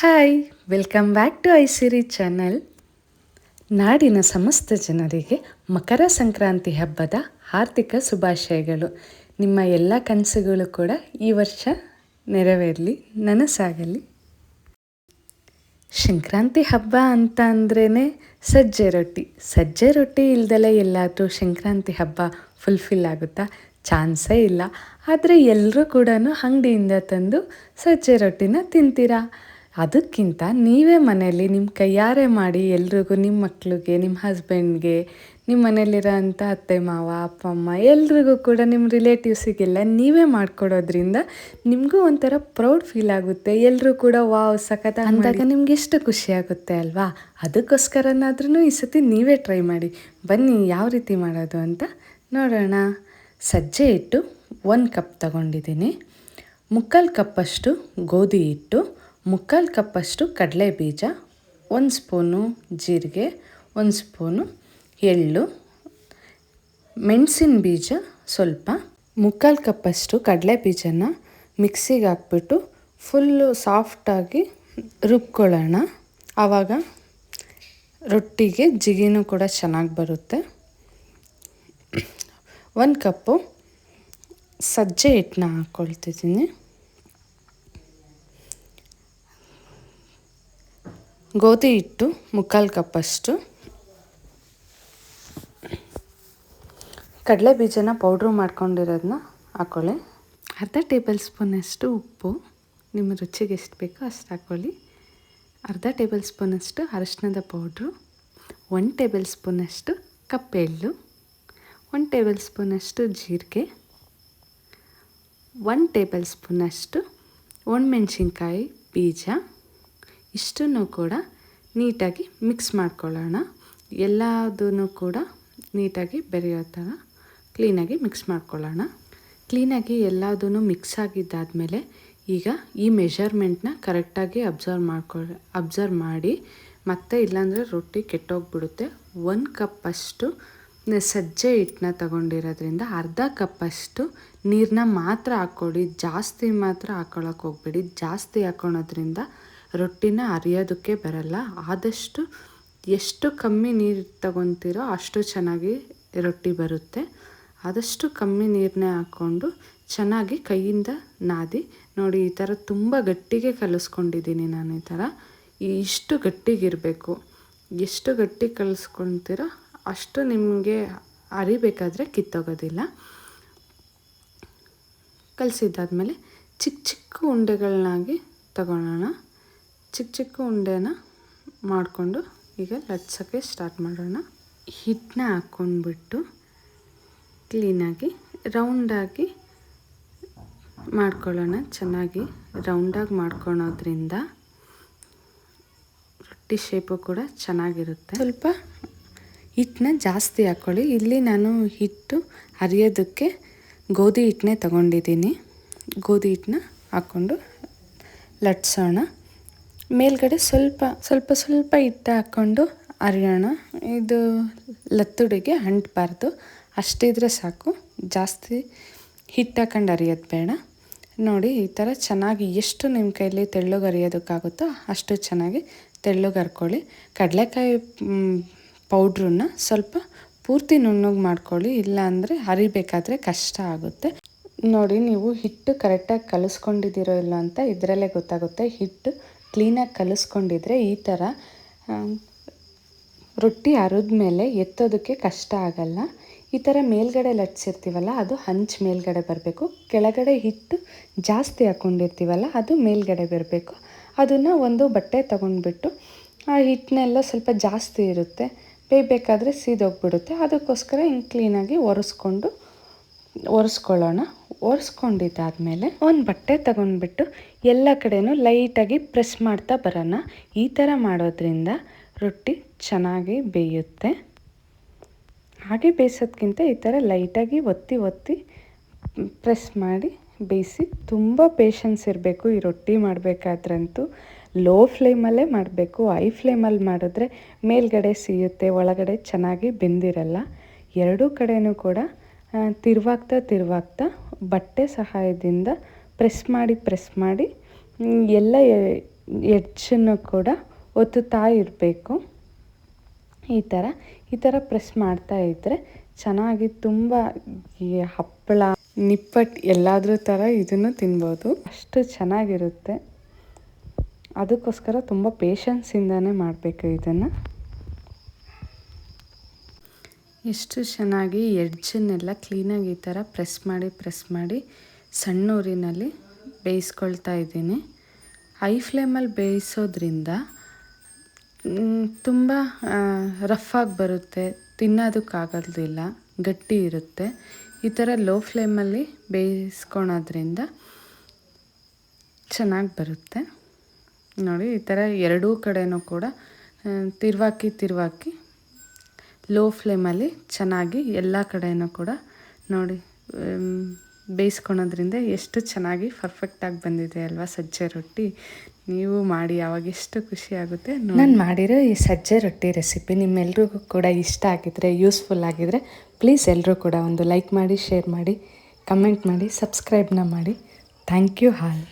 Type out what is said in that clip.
Hi welcome back to I Siri channel ನಾಡಿನ ಸಮಸ್ತ ಜನರಿಗೆ ಮಕರ ಸಂಕ್ರಾಂತಿ ಹಬ್ಬದ ಆರ್ಥಿಕ ಶುಭಾಶಯಗಳು. ನಿಮ್ಮ ಎಲ್ಲ ಕನಸುಗಳು ಕೂಡ ಈ ವರ್ಷ ನೆರವೇರಲಿ, ನನಸಾಗಲಿ. ಸಂಕ್ರಾಂತಿ ಹಬ್ಬ ಅಂತ ಅಂದ್ರೇ ಸಜ್ಜೆ ರೊಟ್ಟಿ. ಸಜ್ಜೆ ರೊಟ್ಟಿ ಇಲ್ದಲೇ ಎಲ್ಲಾದರೂ ಸಂಕ್ರಾಂತಿ ಹಬ್ಬ ಫುಲ್ಫಿಲ್ ಆಗುತ್ತಾ? ಚಾನ್ಸೇ ಇಲ್ಲ. ಆದರೆ ಎಲ್ಲರೂ ಕೂಡ ಅಂಗಡಿಯಿಂದ ತಂದು ಸಜ್ಜೆ ರೊಟ್ಟಿನ ತಿಂತೀರಾ? ಅದಕ್ಕಿಂತ ನೀವೇ ಮನೆಯಲ್ಲಿ ನಿಮ್ಮ ಕೈಯಾರೆ ಮಾಡಿ ಎಲ್ರಿಗೂ ನಿಮ್ಮ ಮಕ್ಳಿಗೆ, ನಿಮ್ಮ ಹಸ್ಬೆಂಡ್ಗೆ ನಿಮ್ಮ ಮನೇಲಿರೋ ಅಂಥ ಅತ್ತೆ, ಮಾವ, ಅಪ್ಪ, ಅಮ್ಮ, ಎಲ್ರಿಗೂ ಕೂಡ ನಿಮ್ಮ ರಿಲೇಟಿವ್ಸಿಗೆಲ್ಲ ನೀವೇ ಮಾಡಿಕೊಡೋದ್ರಿಂದ ನಿಮಗೂ ಒಂಥರ ಪ್ರೌಡ್ ಫೀಲ್ ಆಗುತ್ತೆ. ಎಲ್ಲರೂ ಕೂಡ, ವಾವ್ ಸಖತ್ ಅಂದಾಗ ನಿಮ್ಗೆ ಎಷ್ಟು ಖುಷಿ ಆಗುತ್ತೆ ಅಲ್ವಾ? ಅದಕ್ಕೋಸ್ಕರನಾದ್ರೂ ಈ ಸತಿ ನೀವೇ ಟ್ರೈ ಮಾಡಿ. ಬನ್ನಿ, ಯಾವ ರೀತಿ ಮಾಡೋದು ಅಂತ ನೋಡೋಣ. ಸಜ್ಜೆ ಹಿಟ್ಟು ಒಂದು ಕಪ್ ತಗೊಂಡಿದ್ದೀನಿ. ಮುಕ್ಕಾಲು ಕಪ್ಪಷ್ಟು ಗೋಧಿ ಹಿಟ್ಟು. ಮುಕ್ಕಾಲು ಕಪ್ಪಷ್ಟು ಕಡಲೆ ಬೀಜ, ಒಂದು ಸ್ಪೂನು ಜೀರಿಗೆ, ಒಂದು ಸ್ಪೂನು ಎಳ್ಳು, ಮೆಣಸಿನ ಬೀಜ ಸ್ವಲ್ಪ. ಮುಕ್ಕಾಲು ಕಪ್ಪಷ್ಟು ಕಡಲೆ ಬೀಜನ ಮಿಕ್ಸಿಗೆ ಹಾಕ್ಬಿಟ್ಟು ಫುಲ್ಲು ಸಾಫ್ಟಾಗಿ ರುಬ್ಕೊಳ್ಳೋಣ. ಆವಾಗ ರೊಟ್ಟಿಗೆ ಜಿಗಿನೂ ಕೂಡ ಚೆನ್ನಾಗಿ ಬರುತ್ತೆ. ಒಂದು ಕಪ್ಪು ಸಜ್ಜೆ ಹಿಟ್ಟನ್ನ ಹಾಕ್ಕೊಳ್ತಿದ್ದೀನಿ ಗೋಧಿ ಹಿಟ್ಟು, ಮುಕ್ಕಾಲು ಕಪ್ಪಷ್ಟು ಕಡಲೆ ಬೀಜನ ಪೌಡ್ರು ಮಾಡ್ಕೊಂಡಿರೋದನ್ನ ಹಾಕ್ಕೊಳ್ಳಿ ಅರ್ಧ ಟೇಬಲ್ ಸ್ಪೂನಷ್ಟು ಉಪ್ಪು. ನಿಮ್ಮ ರುಚಿಗೆ ಎಷ್ಟು ಬೇಕೋ ಅಷ್ಟು ಹಾಕ್ಕೊಳ್ಳಿ ಅರ್ಧ ಟೇಬಲ್ ಸ್ಪೂನಷ್ಟು ಅರಶಿನದ ಪೌಡ್ರು ಒನ್ ಟೇಬಲ್ ಸ್ಪೂನಷ್ಟು ಕಪ್ಪೆಳ್ಳು ಒನ್ ಟೇಬಲ್ ಸ್ಪೂನಷ್ಟು ಜೀರಿಗೆ. ಒನ್ ಟೇಬಲ್ ಸ್ಪೂನಷ್ಟು ಒಣಮೆಣ್ಸಿನ್ಕಾಯಿ ಬೀಜ. ಇಷ್ಟನ್ನು ಕೂಡ ನೀಟಾಗಿ ಮಿಕ್ಸ್ ಮಾಡ್ಕೊಳ್ಳೋಣ. ಎಲ್ಲದೂ ಕೂಡ ನೀಟಾಗಿ ಬೆರೆಯೋ ಥರ ಕ್ಲೀನಾಗಿ ಮಿಕ್ಸ್ ಮಾಡ್ಕೊಳ್ಳೋಣ. ಕ್ಲೀನಾಗಿ ಎಲ್ಲದೂ ಮಿಕ್ಸ್ ಆಗಿದ್ದಾದಮೇಲೆ ಈಗ ಈ ಮೆಷರ್ಮೆಂಟ್ನ ಕರೆಕ್ಟಾಗಿ ಅಬ್ಸರ್ವ್ ಮಾಡ್ಕೊ ಅಬ್ಸರ್ವ್ ಮಾಡಿ, ಮತ್ತೆ ಇಲ್ಲಾಂದರೆ ರೊಟ್ಟಿ ಕೆಟ್ಟೋಗ್ಬಿಡುತ್ತೆ. ಒಂದು ಕಪ್ಪಷ್ಟು ಸಜ್ಜೆ ಹಿಟ್ಟನ್ನ ತಗೊಂಡಿರೋದ್ರಿಂದ ಅರ್ಧ ಕಪ್ಪಷ್ಟು ನೀರನ್ನ ಮಾತ್ರ ಹಾಕ್ಕೊಳ್ಳಿ. ಜಾಸ್ತಿ ಮಾತ್ರ ಹಾಕ್ಕೊಳಕ್ಕೆ ಹೋಗ್ಬೇಡಿ. ಜಾಸ್ತಿ ಹಾಕ್ಕೊಳೋದ್ರಿಂದ ರೊಟ್ಟಿನ ಅರಿಯೋದಕ್ಕೆ ಬರಲ್ಲ. ಆದಷ್ಟು ಎಷ್ಟು ಕಮ್ಮಿ ನೀರು ತಗೊತೀರೋ ಅಷ್ಟು ಚೆನ್ನಾಗಿ ರೊಟ್ಟಿ ಬರುತ್ತೆ. ಆದಷ್ಟು ಕಮ್ಮಿ ನೀರನ್ನೇ ಹಾಕ್ಕೊಂಡು ಚೆನ್ನಾಗಿ ಕೈಯಿಂದ ನಾದಿ ನೋಡಿ, ಈ ಥರ ತುಂಬ ಗಟ್ಟಿಗೆ ಕಲಿಸ್ಕೊಂಡಿದ್ದೀನಿ ನಾನು ಈ ಥರ ಇಷ್ಟು ಗಟ್ಟಿಗಿರಬೇಕು. ಎಷ್ಟು ಗಟ್ಟಿ ಕಲಿಸ್ಕೊತೀರೋ ಅಷ್ಟು ನಿಮಗೆ ಅರಿಬೇಕಾದ್ರೆ ಕಿತ್ತೋಗೋದಿಲ್ಲ. ಕಲಸಿದ್ದಾದಮೇಲೆ ಚಿಕ್ಕ ಚಿಕ್ಕ ಉಂಡೆಗಳನ್ನಾಗಿ ತಗೊಳ್ಳೋಣ ಚಿಕ್ಕ ಚಿಕ್ಕ ಉಂಡೆನ ಮಾಡಿಕೊಂಡು ಈಗ ಲಟ್ಸೋಕ್ಕೆ ಸ್ಟಾರ್ಟ್ ಮಾಡೋಣ. ಹಿಟ್ಟನ್ನ ಹಾಕ್ಕೊಂಡ್ಬಿಟ್ಟು ಕ್ಲೀನಾಗಿ ರೌಂಡಾಗಿ ಮಾಡ್ಕೊಳ್ಳೋಣ. ಚೆನ್ನಾಗಿ ರೌಂಡಾಗಿ ಮಾಡ್ಕೊಳೋದ್ರಿಂದ ರೊಟ್ಟಿ ಶೇಪು ಕೂಡ ಚೆನ್ನಾಗಿರುತ್ತೆ. ಸ್ವಲ್ಪ ಹಿಟ್ಟನ್ನ ಜಾಸ್ತಿ ಹಾಕ್ಕೊಳ್ಳಿ. ಇಲ್ಲಿ ನಾನು ಹಿಟ್ಟು ಅರಿಯೋದಕ್ಕೆ ಗೋಧಿ ಹಿಟ್ಟನ್ನೇ ತಗೊಂಡಿದ್ದೀನಿ. ಗೋಧಿ ಹಿಟ್ಟನ್ನ ಹಾಕ್ಕೊಂಡು ಲಟ್ಸೋಣ. ಮೇಲ್ಗಡೆ ಸ್ವಲ್ಪ ಸ್ವಲ್ಪ ಸ್ವಲ್ಪ ಹಿಟ್ಟು ಹಾಕ್ಕೊಂಡು ಅರಿಯೋಣ. ಇದು ಲತ್ತುಡಿಗೆ ಅಂಟಬಾರ್ದು. ಅಷ್ಟಿದ್ರೆ ಸಾಕು. ಜಾಸ್ತಿ ಹಿಟ್ಟು ಹಾಕೊಂಡು ಅರಿಯೋದು ಬೇಡ. ನೋಡಿ, ಈ ಥರ ಚೆನ್ನಾಗಿ ಎಷ್ಟು ನಿಮ್ಮ ಕೈಯಲ್ಲಿ ತೆಳ್ಳಗೆ ಅರಿಯೋದಕ್ಕಾಗುತ್ತೋ ಅಷ್ಟು ಚೆನ್ನಾಗಿ ತೆಳ್ಳಗೆ ಹರ್ಕೊಳ್ಳಿ ಕಡಲೆಕಾಯಿ ಪೌಡ್ರನ್ನ ಸ್ವಲ್ಪ ಪೂರ್ತಿ ನುಣ್ಣಗೆ ಮಾಡ್ಕೊಳ್ಳಿ. ಇಲ್ಲ ಅಂದರೆ ಹರಿಬೇಕಾದ್ರೆ ಕಷ್ಟ ಆಗುತ್ತೆ. ನೋಡಿ, ನೀವು ಹಿಟ್ಟು ಕರೆಕ್ಟಾಗಿ ಕಲಿಸ್ಕೊಂಡಿದ್ದೀರೋ ಇಲ್ಲ ಅಂತ ಇದರಲ್ಲೇ ಗೊತ್ತಾಗುತ್ತೆ. ಹಿಟ್ಟು ಕ್ಲೀನಾಗಿ ಕಲಿಸ್ಕೊಂಡಿದ್ರೆ ಈ ಥರ ರೊಟ್ಟಿ ಮೇಲೆ ಎತ್ತೋದಕ್ಕೆ ಕಷ್ಟ ಆಗಲ್ಲ. ಈ ಥರ ಮೇಲ್ಗಡೆ ಲಟ್ಸಿರ್ತೀವಲ್ಲ, ಅದು ಹಂಚ್ ಮೇಲ್ಗಡೆ ಬರಬೇಕು. ಕೆಳಗಡೆ ಹಿಟ್ಟು ಜಾಸ್ತಿ ಹಾಕ್ಕೊಂಡಿರ್ತೀವಲ್ಲ ಅದು ಮೇಲ್ಗಡೆ ಬರಬೇಕು. ಅದನ್ನು ಒಂದು ಬಟ್ಟೆ ತೊಗೊಂಡ್ಬಿಟ್ಟು, ಆ ಹಿಟ್ಟನ್ನೆಲ್ಲ ಸ್ವಲ್ಪ ಜಾಸ್ತಿ ಇರುತ್ತೆ. ಬೇಯಬೇಕಾದ್ರೆ ಸೀದೋಗ್ಬಿಡುತ್ತೆ. ಅದಕ್ಕೋಸ್ಕರ ಹಿಂಗೆ ಕ್ಲೀನಾಗಿ ಒರೆಸ್ಕೊಂಡು ಒರೆಸ್ಕೊಳ್ಳೋಣ. ಒರೆಸ್ಕೊಂಡಿದ್ದಾದಮೇಲೆ ಒಂದು ಬಟ್ಟೆ ತಗೊಂಡ್ಬಿಟ್ಟು ಎಲ್ಲ ಕಡೆಯೂ ಲೈಟಾಗಿ ಪ್ರೆಸ್ ಮಾಡ್ತಾ ಬರೋಣ. ಈ ಥರ ಮಾಡೋದ್ರಿಂದ ರೊಟ್ಟಿ ಚೆನ್ನಾಗಿ ಬೇಯುತ್ತೆ. ಹಾಗೆ ಬೇಯಿಸೋದ್ಕಿಂತ ಈ ಥರ ಲೈಟಾಗಿ ಒತ್ತಿ ಒತ್ತಿ ಪ್ರೆಸ್ ಮಾಡಿ ಬೇಯಿಸಿ ತುಂಬ ಪೇಷನ್ಸ್ ಇರಬೇಕು ಈ ರೊಟ್ಟಿ ಮಾಡಬೇಕಾದ್ರಂತೂ. ಲೋ ಫ್ಲೇಮಲ್ಲೇ ಮಾಡಬೇಕು. ಐ ಫ್ಲೇಮಲ್ಲಿ ಮಾಡಿದ್ರೆ ಮೇಲ್ಗಡೆ ಸಿಗುತ್ತೆ ಒಳಗಡೆ ಚೆನ್ನಾಗಿ ಬೆಂದಿರಲ್ಲ. ಎರಡೂ ಕಡೆಯೂ ಕೂಡ ತಿರುವಾಗ್ತಾ ತಿರುವಾಗ್ತಾ ಬಟ್ಟೆ ಸಹಾಯದಿಂದ ಪ್ರೆಸ್ ಮಾಡಿ ಪ್ರೆಸ್ ಮಾಡಿ ಎಲ್ಲ ಎಡ್ಜನ್ನು ಕೂಡ ಒತ್ತುತ್ತಾ ಇರಬೇಕು. ಈ ಥರ ಈ ಥರ ಪ್ರೆಸ್ ಮಾಡ್ತಾ ಇದ್ದರೆ ಚೆನ್ನಾಗಿ ತುಂಬ ಹಪ್ಪಳ ನಿಪ್ಪಟ್ಟು ಎಲ್ಲಾದ್ರೂ ಥರ ಇದನ್ನು ತಿನ್ಬೋದು. ಅಷ್ಟು ಚೆನ್ನಾಗಿರುತ್ತೆ. ಅದಕ್ಕೋಸ್ಕರ ತುಂಬ ಪೇಷನ್ಸಿಂದನೇ ಮಾಡಬೇಕು ಇದನ್ನು. ಎಷ್ಟು ಚೆನ್ನಾಗಿ ಎಡ್ಜನ್ನೆಲ್ಲ ಕ್ಲೀನಾಗಿ ಈ ಥರ ಪ್ರೆಸ್ ಮಾಡಿ ಪ್ರೆಸ್ ಮಾಡಿ ಸಣ್ಣ ಊರಿನಲ್ಲಿ ಬೇಯಿಸ್ಕೊಳ್ತಾ ಇದ್ದೀನಿ. ಹೈ ಫ್ಲೇಮಲ್ಲಿ ಬೇಯಿಸೋದ್ರಿಂದ ತುಂಬ ರಫ್ ಆಗಿ ಬರುತ್ತೆ, ತಿನ್ನೋದಕ್ಕಾಗೋದಿಲ್ಲ, ಗಟ್ಟಿ ಇರುತ್ತೆ. ಈ ಥರ ಲೋ ಫ್ಲೇಮಲ್ಲಿ ಬೇಯಿಸ್ಕೊಳೋದ್ರಿಂದ ಚೆನ್ನಾಗಿ ಬರುತ್ತೆ. ನೋಡಿ, ಈ ಥರ ಎರಡೂ ಕಡೆನೂ ಕೂಡ ತಿರ್ವಾಕಿ ತಿರ್ವಾಕಿ ಲೋ ಫ್ಲೇಮಲ್ಲಿ ಚೆನ್ನಾಗಿ ಎಲ್ಲ ಕಡೆಯೂ ಕೂಡ ನೋಡಿ ಬೇಯಿಸ್ಕೊಳೋದ್ರಿಂದ ಎಷ್ಟು ಚೆನ್ನಾಗಿ ಪರ್ಫೆಕ್ಟಾಗಿ ಬಂದಿದೆ ಅಲ್ವಾ ಸಜ್ಜೆ ರೊಟ್ಟಿ. ನೀವು ಮಾಡಿ, ಯಾವಾಗ ಎಷ್ಟು ಖುಷಿ ಆಗುತ್ತೆ ನಾನು ಮಾಡಿರೋ ಈ ಸಜ್ಜೆ ರೊಟ್ಟಿ ರೆಸಿಪಿ ನಿಮ್ಮೆಲ್ರಿಗೂ ಕೂಡ ಇಷ್ಟ ಆಗಿದ್ರೆ ಯೂಸ್ಫುಲ್ ಆಗಿದ್ರೆ ಪ್ಲೀಸ್ ಎಲ್ಲರೂ ಕೂಡ ಒಂದು ಲೈಕ್ ಮಾಡಿ ಶೇರ್ ಮಾಡಿ ಕಮೆಂಟ್ ಮಾಡಿ ಸಬ್ಸ್ಕ್ರೈಬ್ನ ಮಾಡಿ. Thank you all